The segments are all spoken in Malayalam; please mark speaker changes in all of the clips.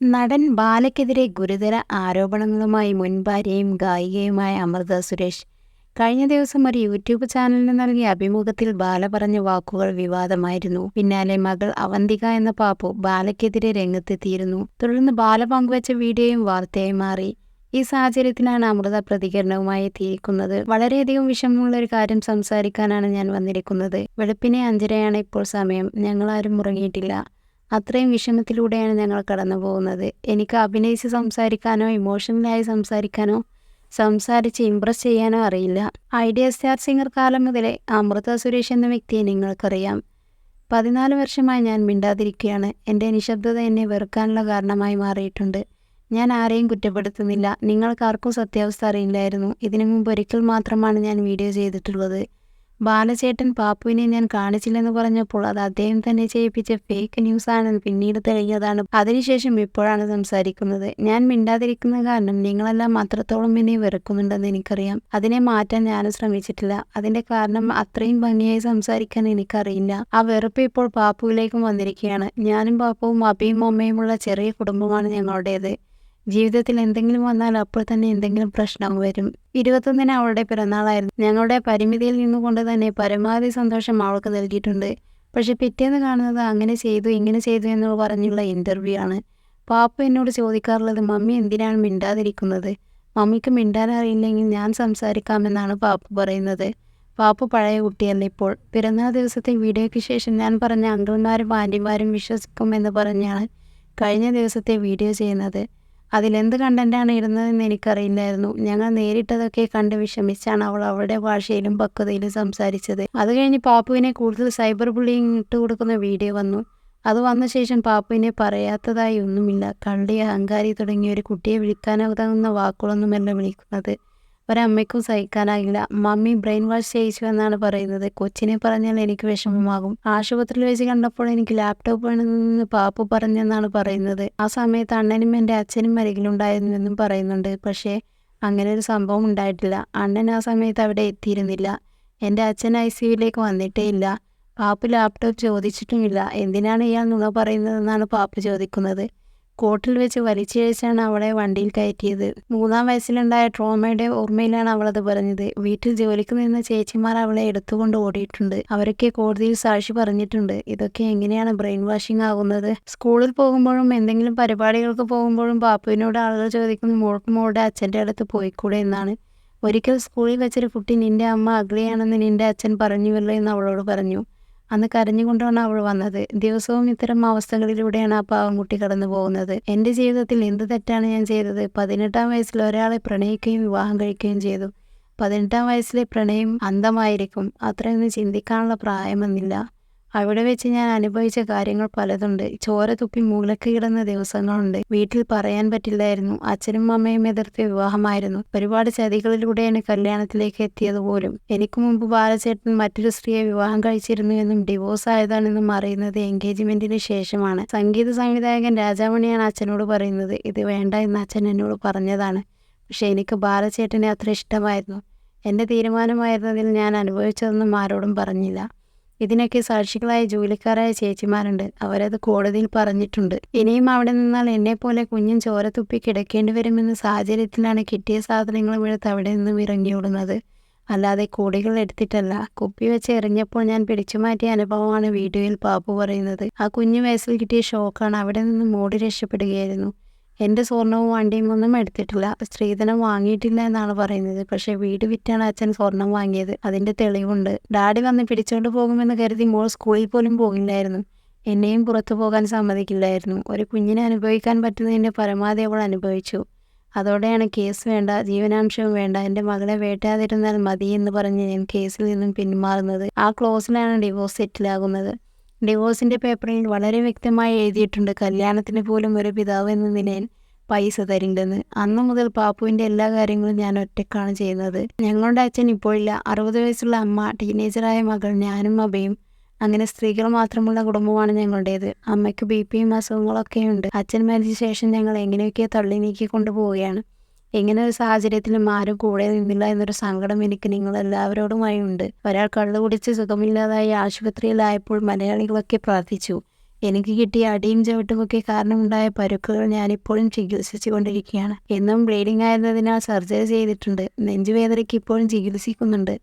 Speaker 1: നടൻ ബാലയ്ക്കെതിരെ ഗുരുതര ആരോപണങ്ങളുമായി മുൻ ഭാര്യയും ഗായികയുമായ അമൃത സുരേഷ് കഴിഞ്ഞ ദിവസം ഒരു യൂട്യൂബ് ചാനലിന് നൽകിയ അഭിമുഖത്തിൽ ബാല പറഞ്ഞ വാക്കുകൾ വിവാദമായിരുന്നു. പിന്നാലെ മകൾ അവന്തിക എന്ന പാപ്പു ബാലയ്ക്കെതിരെ രംഗത്തെത്തിയിരുന്നു. തുടർന്ന് ബാല പങ്കുവച്ച വീഡിയോയും വാർത്തയായി മാറി. ഈ സാഹചര്യത്തിലാണ് അമൃത പ്രതികരണവുമായി എത്തിയിരിക്കുന്നത്. വളരെയധികം വിഷമമുള്ള ഒരു കാര്യം സംസാരിക്കാനാണ് ഞാൻ വന്നിരിക്കുന്നത്. വെളുപ്പിനെ അഞ്ചരയാണ് ഇപ്പോൾ സമയം. ഞങ്ങളാരും ഉറങ്ങിയിട്ടില്ല. അത്രയും വിഷമത്തിലൂടെയാണ് ഞങ്ങൾ കടന്നു പോകുന്നത്. എനിക്ക് അഭിനയിച്ച് സംസാരിക്കാനോ ഇമോഷണലായി സംസാരിക്കാനോ സംസാരിച്ച് ഇമ്പ്രസ് ചെയ്യാനോ അറിയില്ല. ഐഡിയ സ്റ്റാർ സിംഗർ കാലം മുതലേ അമൃത സുരേഷ് എന്ന വ്യക്തിയെ നിങ്ങൾക്കറിയാം. പതിനാല് വർഷമായി ഞാൻ മിണ്ടാതിരിക്കുകയാണ്. എന്റെ നിശബ്ദത എന്നെ വെറുക്കാനുള്ള കാരണമായി മാറിയിട്ടുണ്ട്. ഞാൻ ആരെയും കുറ്റപ്പെടുത്തുന്നില്ല. നിങ്ങൾക്കാർക്കും സത്യാവസ്ഥ അറിയില്ലായിരുന്നു. ഇതിനു മുമ്പ് ഒരിക്കൽ മാത്രമാണ് ഞാൻ വീഡിയോ ചെയ്തിട്ടുള്ളത്. ബാലചേട്ടൻ പാപ്പുവിനെ ഞാൻ കാണിച്ചില്ലെന്ന് പറഞ്ഞപ്പോൾ അത് അദ്ദേഹം തന്നെ ചെയ്യിപ്പിച്ച ഫേക്ക് ന്യൂസ് ആണെന്ന് പിന്നീട് തെളിഞ്ഞതാണ്. അതിനുശേഷം ഇപ്പോഴാണ് സംസാരിക്കുന്നത്. ഞാൻ മിണ്ടാതിരിക്കുന്ന കാരണം നിങ്ങളെല്ലാം അത്രത്തോളം എന്നെ വെറുക്കുന്നുണ്ടെന്ന് എനിക്കറിയാം. അതിനെ മാറ്റാൻ ഞാനും ശ്രമിച്ചിട്ടില്ല. അതിന്റെ കാരണം അത്രയും ഭംഗിയായി സംസാരിക്കാൻ എനിക്കറിയില്ല. ആ വെറുപ്പ് ഇപ്പോൾ പാപ്പുവിലേക്കും വന്നിരിക്കുകയാണ്. ഞാനും പാപ്പുവും അബിയും അമ്മയുമുള്ള ചെറിയ കുടുംബമാണ് ഞങ്ങളുടേത്. ജീവിതത്തിൽ എന്തെങ്കിലും വന്നാൽ അപ്പോൾ തന്നെ എന്തെങ്കിലും പ്രശ്നം വരും. ഇരുപത്തൊന്നിന് അവളുടെ പിറന്നാളായിരുന്നു. ഞങ്ങളുടെ പരിമിതിയിൽ നിന്നുകൊണ്ട് തന്നെ പരമാവധി സന്തോഷം അവൾക്ക് നൽകിയിട്ടുണ്ട്. പക്ഷെ പിറ്റേന്ന് കാണുന്നത് അങ്ങനെ ചെയ്തു ഇങ്ങനെ ചെയ്തു എന്ന് പറഞ്ഞുള്ള ഇന്റർവ്യൂ ആണ്. പാപ്പ എന്നോട് ചോദിക്കാറുള്ളത് മമ്മി എന്തിനാണ് മിണ്ടാതിരിക്കുന്നത്? മമ്മിക്ക് മിണ്ടാൻ അറിയില്ലെങ്കിൽ ഞാൻ സംസാരിക്കാമെന്നാണ് പാപ്പ പറയുന്നത്. പാപ്പ പഴയ കുട്ടിയല്ല ഇപ്പോൾ. പിറന്നാൾ ദിവസത്തെ വീഡിയോയ്ക്ക് ശേഷം ഞാൻ പറഞ്ഞ അങ്കിൾമാരും ആന്റിമാരും വിശ്വസിക്കുമെന്ന് പറഞ്ഞാണ് കഴിഞ്ഞ ദിവസത്തെ വീഡിയോ ചെയ്യുന്നത്. അതിലെന്ത് കണ്ടന്റാണ് ഇടുന്നതെന്ന് എനിക്കറിയില്ലായിരുന്നു. ഞങ്ങൾ നേരിട്ടതൊക്കെ കണ്ട് വിഷമിച്ചാണ് അവൾ അവളുടെ ഭാഷയിലും പക്വതയിലും സംസാരിച്ചത്. അത് കഴിഞ്ഞ് പാപ്പുവിനെ കൂടുതൽ സൈബർ ബുള്ളിങ് ഇട്ട് കൊടുക്കുന്ന വീഡിയോ വന്നു. അത് വന്ന ശേഷം പാപ്പുവിനെ പറയാത്തതായി ഒന്നുമില്ല. കള്ളി അഹങ്കാരി തുടങ്ങിയ ഒരു കുട്ടിയെ വിളിക്കാനാകുന്ന വാക്കുകളൊന്നുമല്ല വിളിക്കുന്നത്. ഒരമ്മയ്ക്കും സഹിക്കാനാകില്ല മമ്മി ബ്രെയിൻ വാഷ് ചെയ്യിച്ചു എന്നാണ് പറയുന്നത്. കൊച്ചിനെ പറഞ്ഞാൽ എനിക്ക് വിഷമമാകും. ആശുപത്രിയിൽ വെച്ച് കണ്ടപ്പോൾ എനിക്ക് ലാപ്ടോപ്പ് വേണമെന്ന് പാപ്പു പറഞ്ഞെന്നാണ് പറയുന്നത്. ആ സമയത്ത് അണ്ണനും എന്റെ അച്ഛനും അരികിലുണ്ടായിരുന്നുവെന്നും പറയുന്നുണ്ട്. പക്ഷേ അങ്ങനെ ഒരു സംഭവം ഉണ്ടായിട്ടില്ല. അണ്ണൻ ആ സമയത്ത് അവിടെ എത്തിയിരുന്നില്ല. എന്റെ അച്ഛൻ ഐ സിയുയിലേക്ക് വന്നിട്ടേ ഇല്ല. പാപ്പു ലാപ്ടോപ്പ് ചോദിച്ചിട്ടുമില്ല. എന്തിനാണ് ഇയാൾ നുണ പറയുന്നതെന്നാണ് പാപ്പു ചോദിക്കുന്നത്. കോട്ടിൽ വെച്ച് വലിച്ചിഴച്ചാണ് അവളെ വണ്ടിയിൽ കയറ്റിയത്. മൂന്നാം വയസ്സിലുണ്ടായ ട്രോമയുടെ ഓർമ്മയിലാണ് അവളത് പറഞ്ഞത്. വീട്ടിൽ ജോലിക്ക് നിന്ന ചേച്ചിമാർ അവളെ എടുത്തുകൊണ്ട് ഓടിയിട്ടുണ്ട്. അവരൊക്കെ കോടതിയിൽ സാക്ഷി പറഞ്ഞിട്ടുണ്ട്. ഇതൊക്കെ എങ്ങനെയാണ് ബ്രെയിൻ വാഷിംഗ് ആകുന്നത്? സ്കൂളിൽ പോകുമ്പോഴും എന്തെങ്കിലും പരിപാടികൾക്ക് പോകുമ്പോഴും ബാപ്പുവിനോട് ആളുകൾ ചോദിക്കുന്ന മോൾക്ക് മോളുടെ അച്ഛന്റെ അടുത്ത് പോയിക്കൂടെ എന്നാണ്? ഒരിക്കൽ സ്കൂളിൽ വെച്ചൊരു കുട്ടി നിന്റെ അമ്മ അഗ്ലിയാണെന്ന് നിന്റെ അച്ഛൻ പറഞ്ഞുവല്ലോ എന്ന് അവളോട് പറഞ്ഞു. അന്ന് കരഞ്ഞുകൊണ്ടാണ് അവൾ വന്നത്. ദിവസവും ഇത്തരം അവസ്ഥകളിലൂടെയാണ് ആ പാവംകുട്ടി കടന്നു പോകുന്നത്. എന്റെ ജീവിതത്തിൽ എന്ത് തെറ്റാണ് ഞാൻ ചെയ്തത്? പതിനെട്ടാം വയസ്സിൽ ഒരാളെ പ്രണയിക്കുകയും വിവാഹം കഴിക്കുകയും ചെയ്തു. പതിനെട്ടാം വയസ്സിലെ പ്രണയം അന്തമായിരിക്കും അത്രയൊന്നും ചിന്തിക്കാനുള്ള പ്രായമെന്നില്ല അവിടെ വെച്ച് ഞാൻ അനുഭവിച്ച കാര്യങ്ങൾ പലതുണ്ട്. ചോര തുപ്പി മൂലക്ക് കിടന്ന ദിവസങ്ങളുണ്ട്. വീട്ടിൽ പറയാൻ പറ്റില്ലായിരുന്നു. അച്ഛനും അമ്മയും എതിർത്ത വിവാഹമായിരുന്നു. ഒരുപാട് ചതികളിലൂടെയാണ് കല്യാണത്തിലേക്ക് എത്തിയത് പോലും. എനിക്ക് മുമ്പ് ബാലചേട്ടൻ മറ്റൊരു സ്ത്രീയെ വിവാഹം കഴിച്ചിരുന്നു എന്നും ഡിവോഴ്സ് ആയതാണെന്നും അറിയുന്നത് എൻഗേജ്മെന്റിന് ശേഷമാണ്. സംഗീത സംവിധായകൻ രാജാമണിയാണ് അച്ഛനോട് പറയുന്നത്. ഇത് വേണ്ട എന്ന് അച്ഛൻ എന്നോട് പറഞ്ഞതാണ്. പക്ഷെ എനിക്ക് ബാലചേട്ടനെ അത്ര ഇഷ്ടമായിരുന്നു. എന്റെ തീരുമാനമായിരുന്നതിൽ ഞാൻ അനുഭവിച്ചതൊന്നും ആരോടും പറഞ്ഞില്ല. ഇതിനൊക്കെ സാക്ഷികളായ ജോലിക്കാരായ ചേച്ചിമാരുണ്ട്. അവരത് കോടതിയിൽ പറഞ്ഞിട്ടുണ്ട്. ഇനിയും അവിടെ നിന്നാൽ എന്നെ പോലെ കുഞ്ഞും ചോര തുപ്പി കിടക്കേണ്ടി വരുമെന്ന സാഹചര്യത്തിലാണ് കിട്ടിയ സാധനങ്ങൾ വീഴത്ത് അവിടെ നിന്നും ഇറങ്ങിയോടുന്നത് അല്ലാതെ കോടികൾ എടുത്തിട്ടല്ല. കുപ്പി വെച്ച് എറിഞ്ഞപ്പോൾ ഞാൻ പിടിച്ചു മാറ്റിയ അനുഭവമാണ് വീഡിയോയിൽ പാപ്പു പറയുന്നത്. ആ കുഞ്ഞു വയസ്സിൽ കിട്ടിയ ഷോക്കാണ് അവിടെ നിന്നും ഓടി രക്ഷപ്പെടുകയായിരുന്നു. എന്റെ സ്വർണവും വണ്ടിയും ഒന്നും എടുത്തിട്ടില്ല. സ്ത്രീധനം വാങ്ങിയിട്ടില്ല എന്നാണ് പറയുന്നത്. പക്ഷേ വീട് വിറ്റാണ് അച്ഛൻ സ്വർണം വാങ്ങിയത്. അതിന്റെ തെളിവുണ്ട്. ഡാഡി വന്ന് പിടിച്ചുകൊണ്ട് പോകുമെന്ന് കരുതി മോൾ സ്കൂളിൽ പോലും പോകില്ലായിരുന്നു എന്നെയും പുറത്തു പോകാൻ സമ്മതിക്കില്ലായിരുന്നു. ഒരു കുഞ്ഞിനെ അനുഭവിക്കാൻ പറ്റുന്നതിന്റെ പരമാവധി അവൾ അനുഭവിച്ചു. അതോടെയാണ് കേസ് വേണ്ട ജീവനാംശവും വേണ്ട എന്റെ മകളെ വേട്ടാതിരുന്നാൽ മതി എന്ന് പറഞ്ഞ് ഞാൻ കേസിൽ നിന്നും പിന്മാറുന്നത്. ആ ക്ലോസിലാണ് ഡിവോഴ്സ് സെറ്റിലാകുന്നത്. ഡിവോഴ്സിന്റെ പേപ്പറിൽ വളരെ വ്യക്തമായി എഴുതിയിട്ടുണ്ട് കല്യാണത്തിന് പോലും ഒരു പിതാവ് എന്ന നിലയിൽ പൈസ തരില്ലെന്ന് അന്ന് മുതൽ പാപ്പുവിന്റെ എല്ലാ കാര്യങ്ങളും ഞാൻ ഒറ്റക്കാണ് ചെയ്യുന്നത്. ഞങ്ങളുടെ അച്ഛൻ ഇപ്പോഴില്ല. അറുപത് വയസ്സുള്ള അമ്മ ടീനേജറായ മകൾ ഞാനും അബയും അങ്ങനെ സ്ത്രീകൾ മാത്രമുള്ള കുടുംബമാണ് ഞങ്ങളുടേത്. അമ്മയ്ക്ക് ബി പിയും അസുഖങ്ങളൊക്കെയുണ്ട് അച്ഛൻ മരിച്ച ശേഷം ഞങ്ങൾ എങ്ങനെയൊക്കെ തള്ളി നീക്കി കൊണ്ടുപോവുകയാണ് ഇങ്ങനെ ഒരു സാഹചര്യത്തിലും ആരും കൂടെ നിന്നില്ല എന്നൊരു സങ്കടം എനിക്ക് നിങ്ങൾ എല്ലാവരോടുമായി ഉണ്ട് ഒരാൾ കള്ളു കുടിച്ച് സുഖമില്ലാതായി ആശുപത്രിയിലായപ്പോൾ മലയാളികളൊക്കെ പ്രാർത്ഥിച്ചു. എനിക്ക് കിട്ടിയ അടിയും ചവിട്ടുമൊക്കെ കാരണമുണ്ടായ പരുക്കുകൾ ഞാനിപ്പോഴും ചികിത്സിച്ചുകൊണ്ടിരിക്കുകയാണ്. എന്നും ബ്ലീഡിംഗ് ആയിരുന്നതിനാൽ സർജറി ചെയ്തിട്ടുണ്ട്. നെഞ്ചുവേദനയ്ക്ക് ഇപ്പോഴും ചികിത്സിക്കുന്നുണ്ട്.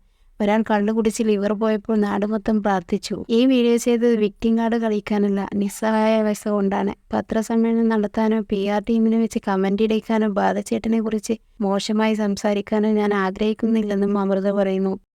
Speaker 1: ഒരാൾ കള്ളു കുടിച്ച് ലിവർ പോയപ്പോൾ നാട് മൊത്തം പ്രാർത്ഥിച്ചു. ഈ വീഡിയോ ചെയ്തത് വിക്ടിം കാർഡ് കളിക്കാനല്ല നിസ്സഹായാവസ്ഥ കൊണ്ടാണ്. പത്രസമ്മേളനം നടത്താനോ പി ആർ ടീമിനെ വെച്ച് കമന്റ് ഇടയ്ക്കാനോ ബാധച്ചേട്ടനെ കുറിച്ച് മോശമായി സംസാരിക്കാനോ ഞാൻ ആഗ്രഹിക്കുന്നില്ലെന്നും അമൃത പറയുന്നു.